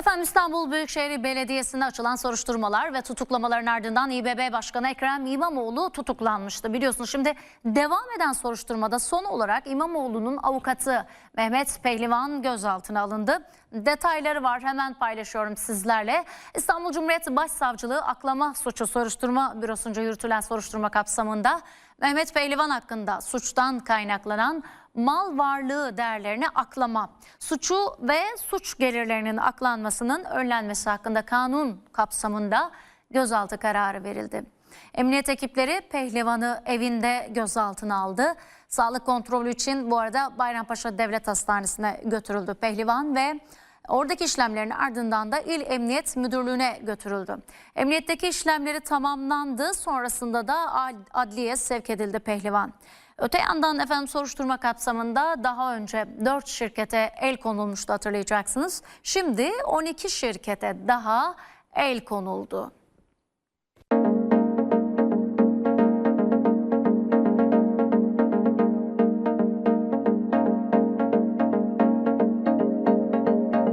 Efendim İstanbul Büyükşehir Belediyesi'nde açılan soruşturmalar ve tutuklamaların ardından İBB Başkanı Ekrem İmamoğlu tutuklanmıştı. Biliyorsunuz şimdi devam eden soruşturmada son olarak İmamoğlu'nun avukatı Mehmet Pehlivan gözaltına alındı. Detayları var hemen paylaşıyorum sizlerle. İstanbul Cumhuriyet Başsavcılığı aklama suçu soruşturma bürosunca yürütülen soruşturma kapsamında Mehmet Pehlivan hakkında suçtan kaynaklanan mal varlığı değerlerini aklama, suçu ve suç gelirlerinin aklanmasının önlenmesi hakkında kanun kapsamında gözaltı kararı verildi. Emniyet ekipleri Pehlivan'ı evinde gözaltına aldı. Sağlık kontrolü için bu arada Bayrampaşa Devlet Hastanesi'ne götürüldü Pehlivan ve Oradaki işlemlerin ardından da İl Emniyet Müdürlüğü'ne götürüldü. Emniyetteki işlemleri tamamlandı. Sonrasında da adliye sevk edildi Pehlivan. Öte yandan efendim soruşturma kapsamında daha önce 4 şirkete el konulmuştu hatırlayacaksınız. Şimdi 12 şirkete daha el konuldu.